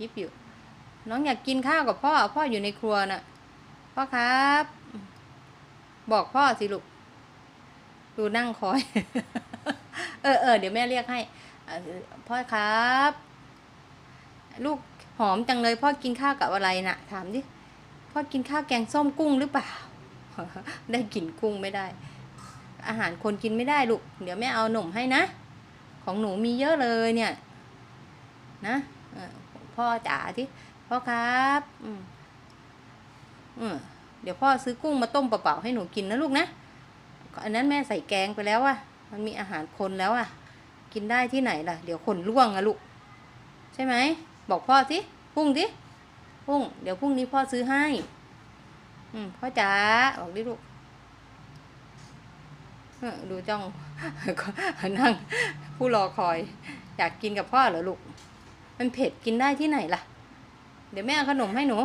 ลิปอยู่ น้องอยากกินข้าวกับพ่อ พ่ออยู่ในครัวน่ะ พ่อครับ บอกพ่อสิลูก ดูนั่งคอย เออเออเดี๋ยวแม่เรียกให้ พ่อครับ ลูกหอมจังเลยพ่อกินข้าวกับอะไรน่ะ ถามดิ พ่อกินข้าวแกงส้มกุ้งหรือเปล่า ได้กลิ่นกุ้งไม่ได้ อาหารคนกินไม่ได้ลูก เดี๋ยวแม่เอาหนมให้นะ ของหนูมีเยอะเลยเนี่ย นะ พ่อจ๋าที่พ่อครับ อืมอืมเดี๋ยวพ่อซื้อกุ้งมาต้มเปล่าๆให้หนูกินนะลูกนะอันนั้นแม่ใส่แกงไปแล้วอะมันมีอาหารคนแล้วอะกินได้ที่ไหนล่ะ เดี๋ยวคนร่วงอะลูก ใช่ไหม บอกพ่อสิพุ่งสิพุ่ง เดี๋ยวพรุ่งนี้พ่อซื้อให้ อืมพ่อจ๋าบอกดิลูกดูจ้องนั่งผู้รอคอย อยากกินกับพ่อเหรอลูก มันเผ็ดกินได้ที่ไหนล่ะ เดี๋ยวแม่เอาขนมให้หนู